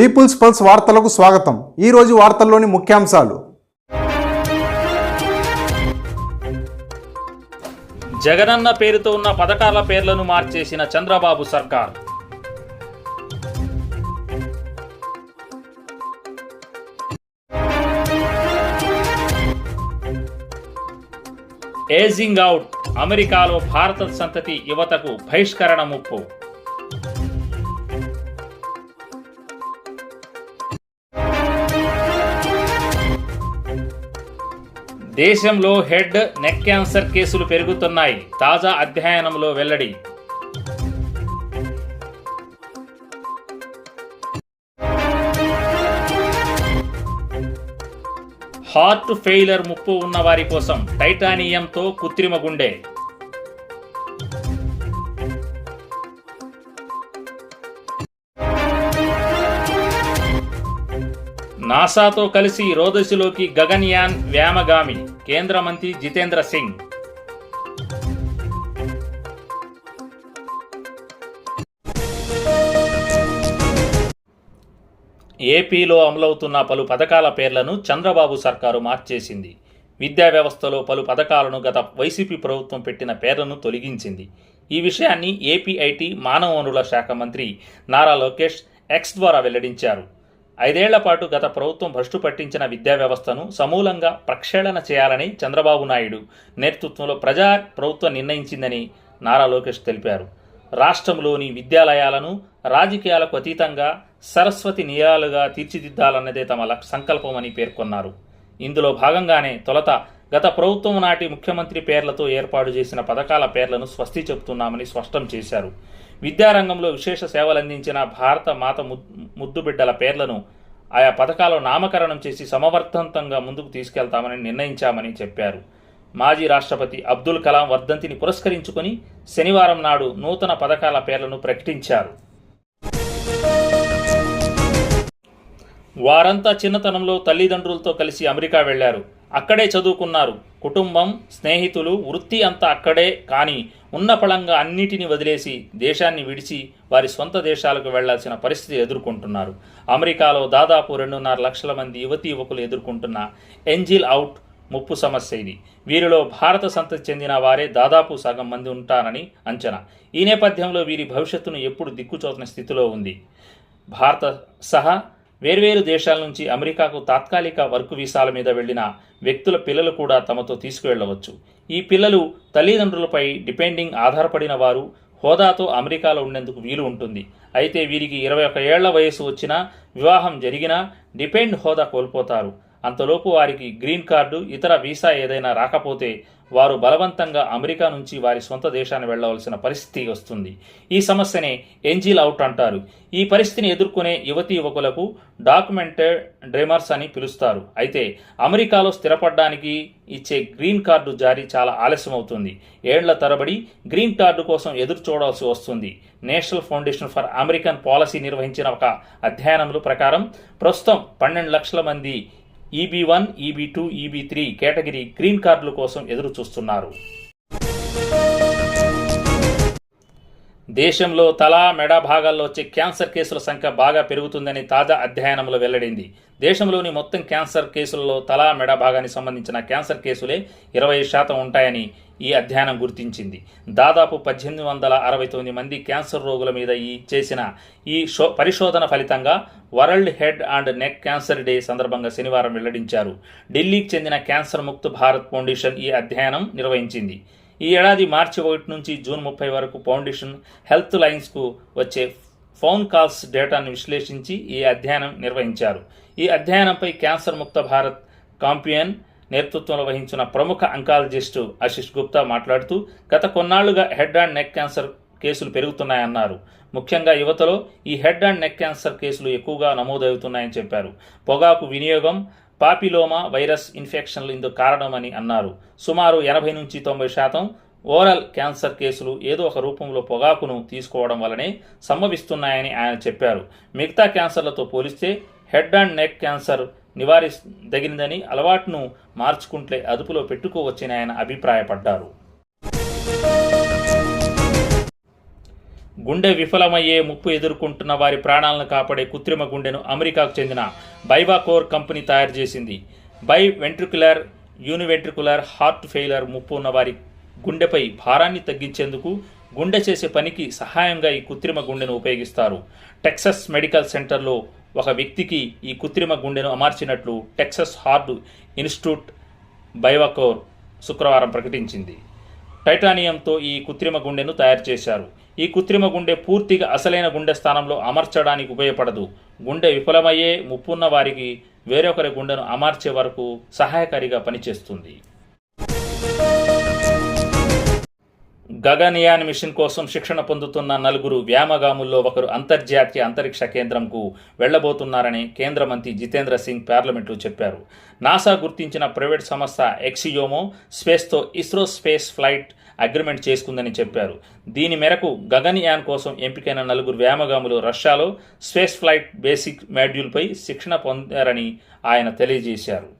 Peoples pulse వార్తలకు స్వాగతం. ఈరోజు వార్తల్లోని ముఖ్యాంశాలు. జగనన్న పేరుతో ఉన్న పథకాల పేర్లను మార్చేసిన చంద్రబాబు సర్కార్. ఏజింగ్ అవుట్ అమెరికాలో భారత సంతతి యువతకు బహిష్కరణ ముప్పు. దేశంలో హెడ్ నెక్ క్యాన్సర్ కేసులు పెరుగుతున్నాయి. తాజా అధ్యయనంలో వెల్లడి. హార్ట్ ఫెయిలర్ ముప్పు ఉన్న వారి కోసం టైటానియంతో కృత్రిమ గుండె. నాసాతో కలిసి రోదసిలోకి గగన్యాన్ వ్యామగామి కేంద్ర మంత్రి జితేంద్ర సింగ్. ఏపీలో అమలవుతున్న పలు పథకాల పేర్లను చంద్రబాబు సర్కారు మార్చేసింది. విద్యా వ్యవస్థలో పలు పథకాలను గత వైసీపీ ప్రభుత్వం పెట్టిన పేర్లను తొలగించింది. ఈ విషయాన్ని ఏపీఐటి మానవ వనరుల శాఖ మంత్రి నారా లోకేష్ ఎక్స్ ద్వారా వెల్లడించారు. ఐదేళ్ళ పాటు గత ప్రభుత్వం భ్రష్టు పట్టించిన విద్యా వ్యవస్థను సమూలంగా ప్రక్షాళన చేయాలని చంద్రబాబు నాయుడు నేతృత్వంలో ప్రజా ప్రభుత్వం నిర్ణయించిందని నారా లోకేష్ తెలిపారు. రాష్ట్రంలోని విద్యాలయాలను రాజకీయాలకు అతీతంగా సరస్వతి నియాలుగా తీర్చిదిద్దాలన్నదే తమ సంకల్పమని పేర్కొన్నారు. ఇందులో భాగంగానే తొలత గత ప్రభుత్వం నాటి ముఖ్యమంత్రి పేర్లతో ఏర్పాటు చేసిన పథకాల పేర్లను స్వస్తి చెబుతున్నామని స్పష్టం చేశారు. విద్యారంగంలో విశేష సేవలందించిన భారత మాత ముద్దుబిడ్డల పేర్లను ఆయా పథకాల నామకరణం చేసి సమర్థవంతంగా ముందుకు తీసుకెళ్తామని నిర్ణయించామని చెప్పారు. మాజీ రాష్ట్రపతి అబ్దుల్ కలాం వర్ధంతిని పురస్కరించుకొని శనివారం నాడు నూతన పథకాల పేర్లను ప్రకటించారు. వారంతా చిన్నతనంలో తల్లిదండ్రులతో కలిసి అమెరికా వెళ్ళారు. అక్కడే చదువుకున్నారు. కుటుంబం స్నేహితులు వృత్తి అంతా అక్కడే కానీ ఉన్న పళంగా అన్నిటిని వదిలేసి దేశాన్ని విడిచి వారి సొంత దేశాలకు వెళ్ళాల్సిన పరిస్థితి ఎదుర్కొంటున్నారు. అమెరికాలో దాదాపు రెండున్నర లక్షల మంది యువతీ యువకులు ఎదుర్కొంటున్న ఎంజిల్ అవుట్ ముప్పు సమస్య ఇది. వీరిలో భారత సంతతి చెందిన వారే దాదాపు సగం మంది ఉంటారని అంచనా. ఈ నేపథ్యంలో వీరి భవిష్యత్తును ఎప్పుడు దిక్కుచోతన స్థితిలో ఉంది. భారత సహా వేర్వేరు దేశాల నుంచి అమెరికాకు తాత్కాలిక వర్క్ వీసాల మీద వెళ్ళిన వ్యక్తుల పిల్లలు కూడా తమతో తీసుకువెళ్ళవచ్చు ఈ పిల్లలు తల్లిదండ్రులపై డిపెండింగ్ ఆధారపడిన వారు హోదాతో అమెరికాలో ఉండేందుకు వీలు ఉంటుంది. అయితే వీరికి ఇరవై ఒక ఏళ్ళ వయసు వచ్చినా వివాహం జరిగినా డిపెండ్ హోదా కోల్పోతారు. అంతలోపు వారికి గ్రీన్ కార్డు ఇతర వీసా ఏదైనా రాకపోతే వారు బలవంతంగా అమెరికా నుంచి వారి సొంత దేశాన్ని వెళ్ళవలసిన పరిస్థితి వస్తుంది. ఈ సమస్యనే ఎంజిల్ అవుట్ అంటారు. ఈ పరిస్థితిని ఎదుర్కొనే యువతి యువకులకు డాక్యుమెంటెడ్ డ్రీమర్స్ అని పిలుస్తారు. అయితే అమెరికాలో స్థిరపడడానికి ఇచ్చే గ్రీన్ కార్డు జారీ చాలా ఆలస్యం అవుతుంది ఏళ్ళ తరబడి గ్రీన్ కార్డు కోసం ఎదురు చూడాల్సి వస్తుంది. National Foundation for American Policy నిర్వహించిన ఒక అధ్యయనంలో ప్రకారం ప్రస్తుతం పన్నెండు లక్షల మంది EB one EB two EB three category green కార్డుల కోసం ఎదురు చూస్తున్నారు. దేశంలో తల మెడ భాగాల్లో వచ్చే క్యాన్సర్ కేసుల సంఖ్య బాగా పెరుగుతుందని తాజా అధ్యయనంలో వెల్లడింది. దేశంలోని మొత్తం క్యాన్సర్ కేసులలో తల మెడ భాగానికి సంబంధించిన క్యాన్సర్ కేసులే ఇరవై శాతం ఉంటాయని ఈ అధ్యయనం గుర్తించింది. దాదాపు పద్దెనిమిది వందల అరవై తొమ్మిది మంది క్యాన్సర్ రోగుల మీద ఈ చేసిన ఈ షో పరిశోధన ఫలితంగా world head and neck cancer day సందర్భంగా శనివారం వెల్లడించారు. ఢిల్లీకి చెందిన క్యాన్సర్ ముక్త్ భారత్ ఫౌండేషన్ ఈ అధ్యయనం నిర్వహించింది. ఈ ఏడాది మార్చి ఒకటి నుంచి జూన్ ముప్పై వరకు ఫౌండేషన్ హెల్త్ లైన్స్కు వచ్చే ఫోన్ కాల్స్ డేటాను విశ్లేషించి ఈ అధ్యయనం నిర్వహించారు. ఈ అధ్యయనంపై క్యాన్సర్ ముక్త భారత్ కాంపియన్ నేతృత్వంలో వహించిన ప్రముఖ అంకాలజిస్టు ఆశిష్ గుప్తా మాట్లాడుతూ గత కొన్నాళ్ళుగా హెడ్ అండ్ నెక్ క్యాన్సర్ కేసులు పెరుగుతున్నాయన్నారు. ముఖ్యంగా యువతలో ఈ హెడ్ అండ్ నెక్ క్యాన్సర్ కేసులు ఎక్కువగా నమోదవుతున్నాయని చెప్పారు. పొగాకు వినియోగం పాపిలోమా వైరస్ ఇన్ఫెక్షన్లు ఇందుకు కారణమని అన్నారు. సుమారు ఎనభై నుంచి తొంభై శాతం ఓరల్ క్యాన్సర్ కేసులు ఏదో ఒక రూపంలో పొగాకును తీసుకోవడం వల్లనే సంభవిస్తున్నాయని ఆయన చెప్పారు. మిగతా క్యాన్సర్లతో పోలిస్తే హెడ్ అండ్ నెక్ క్యాన్సర్ నివారించదగినదని అలవాటును మార్చుకుంటే అదుపులో పెట్టుకోవచ్చని ఆయన అభిప్రాయపడ్డారు. గుండె విఫలమయ్యే ముప్పు ఎదుర్కొంటున్న వారి ప్రాణాలను కాపాడే కృత్రిమ గుండెను అమెరికాకు చెందిన బైవాకోర్ కంపెనీ తయారు చేసింది. Biventricular univentricular heart failure ముప్పు ఉన్న వారి గుండెపై భారాన్ని తగ్గించేందుకు గుండె చేసే పనికి సహాయంగా ఈ కృత్రిమ గుండెను ఉపయోగిస్తారు. టెక్సస్ మెడికల్ సెంటర్లో ఒక వ్యక్తికి ఈ కృత్రిమ గుండెను అమర్చినట్లు టెక్సస్ హార్ట్ ఇన్స్టిట్యూట్ బయోకోర్ శుక్రవారం ప్రకటించింది. టైటానియంతో ఈ కృత్రిమ గుండెను తయారు చేశారు. ఈ కృత్రిమ గుండె పూర్తిగా అసలైన గుండె స్థానంలో అమర్చడానికి ఉపయోగపడదు. గుండె విఫలమయ్యే ముప్పున్న వారికి వేరొకరి గుండెను అమర్చే వరకు సహాయకారిగా పనిచేస్తుంది. గగనయాన్ మిషన్ కోసం శిక్షణ పొందుతున్న నలుగురు వ్యామగాముల్లో ఒకరు అంతర్జాతీయ అంతరిక్ష కేంద్రంకు వెళ్ళబోతున్నారని కేంద్ర మంత్రి జితేంద్ర సింగ్ పార్లమెంట్లో చెప్పారు. నాసా గుర్తించిన ప్రైవేట్ సంస్థ ఎక్సియోమో స్పేస్తో ఇస్రో స్పేస్ ఫ్లైట్ అగ్రిమెంట్ చేసుకుందని చెప్పారు. దీని మేరకు గగన్యాన్ కోసం ఎంపికైన నలుగురు వ్యామగాములు రష్యాలో స్పేస్ ఫ్లైట్ బేసిక్ మాడ్యూల్పై శిక్షణ పొందారని ఆయన తెలియజేశారు.